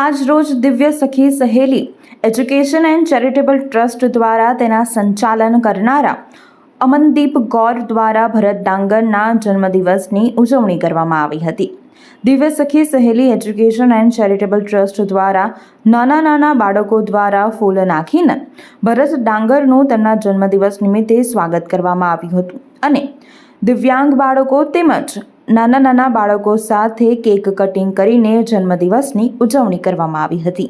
આજરોજ દિવ્ય સખી સહેલી એજ્યુકેશન એન્ડ ચેરિટેબલ ટ્રસ્ટ દ્વારા તેના સંચાલન કરનારા અમનદીપ ગૌર દ્વારા ભરત ડાંગરના જન્મદિવસની ઉજવણી કરવામાં આવી હતી. દિવ્ય સખી સહેલી એજ્યુકેશન એન્ડ ચેરિટેબલ ટ્રસ્ટ દ્વારા નાના નાના બાળકો દ્વારા ફૂલ નાખીને ભરત ડાંગરનું તેમના જન્મદિવસ નિમિત્તે સ્વાગત કરવામાં આવ્યું હતું અને દિવ્યાંગ બાળકો તેમજ નાના નાના બાળકો સાથે કેક કટિંગ કરીને જન્મદિવસની ઉજવણી કરવામાં આવી હતી.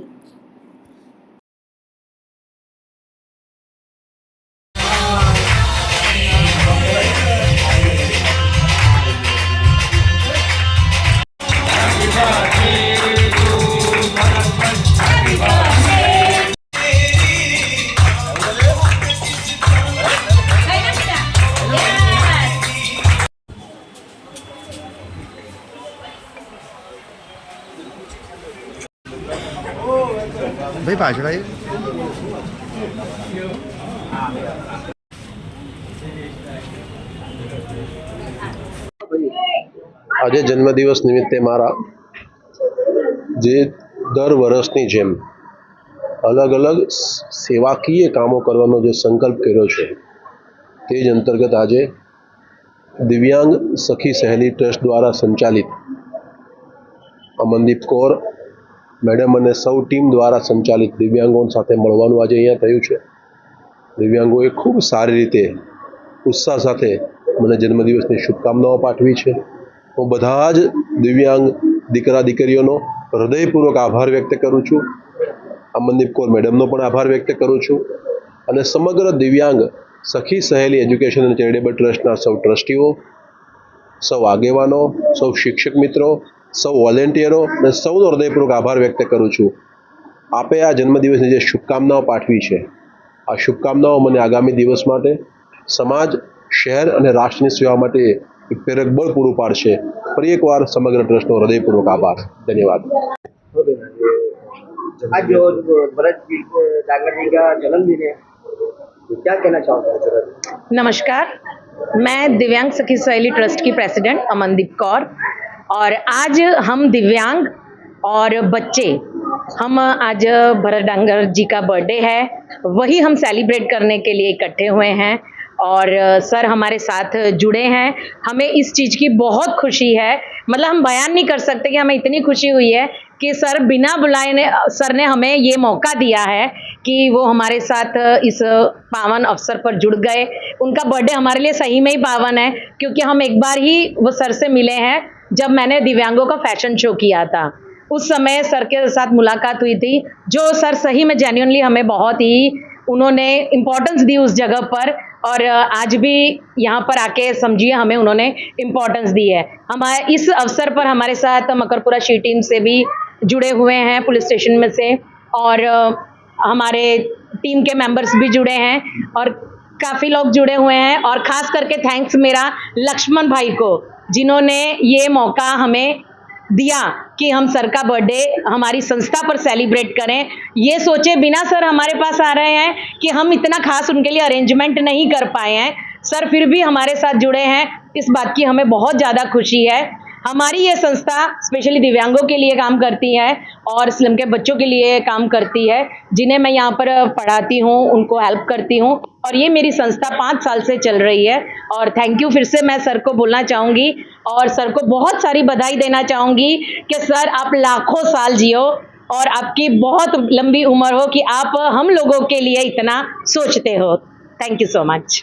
ભાઈ, પાછળ આજે જન્મદિવસ નિમિત્તે મારા જે દર વર્ષની જેમ અલગ અલગ સેવાકીય કામો કરવાનો જે સંકલ્પ કર્યો છે, તે જ અંતર્ગત આજે દિવ્યાંગ સખી સહેલી ટ્રસ્ટ દ્વારા સંચાલિત અમનદીપ કૌર મેડમ અને સૌ ટીમ દ્વારા સંચાલિત દિવ્યાંગો સાથે મળવાનું આજે અહીંયા થયું છે. દિવ્યાંગોએ ખૂબ સારી રીતે ઉત્સાહ સાથે મને જન્મદિવસની શુભકામનાઓ પાઠવી છે. હું બધા જ દિવ્યાંગ દીકરા દીકરીઓનો હૃદયપૂર્વક આભાર વ્યક્ત કરું છું. અમનદીપ કૌર મેડમનો પણ આભાર વ્યક્ત કરું છું. અને સમગ્ર દિવ્યાંગ સખી સહેલી એજ્યુકેશન અને ચેરિટેબલ ટ્રસ્ટના સૌ ટ્રસ્ટીઓ, સૌ આગેવાનો, સૌ શિક્ષક મિત્રો સૌ વોલેન્ટિયરો અને સૌનો હૃદયપૂર્વક આભાર વ્યક્ત કરું છું આપે આ જન્મદિવસની જે શુભકામનાઓ પાઠવી છે આ શુભકામનાઓ મને આગામી દિવસ માટે સમાજ શહેર અને રાષ્ટ્રની સેવા માટે એક પ્રેરક બળ પૂરું પાડશે ફરી એકવાર સમગ્ર ટ્રસ્ટનો હૃદયપૂર્વક આભાર ધન્યવાદ आज जो भरत जी को डांगर जी का जन्मदिन है तो क्या कहना चाहोगे जरूर नमस्कार मैं दिव्यांग सखी सहेली ट्रस्ट की प्रेसिडेंट अमनदीप कौर और आज हम दिव्यांग और बच्चे, हम आज भरत डांगर जी का बर्थडे है, वही हम सेलिब्रेट करने के लिए इकट्ठे हुए हैं और सर हमारे साथ जुड़े हैं। हमें इस चीज़ की बहुत खुशी है। मतलब हम बयान नहीं कर सकते कि हमें इतनी खुशी हुई है कि सर बिना बुलाए ने, सर ने हमें ये मौका दिया है कि वो हमारे साथ इस पावन अवसर पर जुड़ गए। उनका बर्थडे हमारे लिए सही में ही पावन है, क्योंकि हम एक बार ही वो सर से मिले हैं। जब मैंने दिव्यांगों का फ़ैशन शो किया था। उस समय सर के साथ मुलाकात हुई थी, जो सर सही में जेन्यूनली हमें बहुत ही उन्होंने इम्पोर्टेंस दी उस जगह पर और आज भी यहाँ पर आके समझिए हमें उन्होंने इम्पोर्टेंस दी है। हमारे इस अवसर पर हमारे साथ मकरपुरा शी टीम से भी जुड़े हुए हैं, पुलिस स्टेशन में से और हमारे टीम के मेंबर्स भी जुड़े हैं और काफ़ी लोग जुड़े हुए हैं और ख़ास करके थैंक्स मेरा लक्ष्मण भाई को, जिन्होंने ये मौका हमें दिया कि हम सर का बर्थडे हमारी संस्था पर सेलिब्रेट करें। ये सोचे बिना सर हमारे पास आ रहे हैं कि हम इतना खास उनके लिए अरेंजमेंट नहीं कर पाए हैं। सर फिर भी हमारे साथ जुड़े हैं। इस बात की हमें बहुत ज़्यादा खुशी है। हमारी ये संस्था स्पेशली दिव्यांगों के लिए काम करती है और स्लम के बच्चों के लिए काम करती है, जिन्हें मैं यहाँ पर पढ़ाती हूँ, उनको हेल्प करती हूँ। और ये मेरी संस्था पाँच साल से चल रही है और थैंक यू फिर से मैं सर को बोलना चाहूँगी और सर को बहुत सारी बधाई देना चाहूँगी कि सर आप लाखों साल जियो और आपकी बहुत लंबी उम्र हो कि आप हम लोगों के लिए इतना सोचते हो। Thank you so much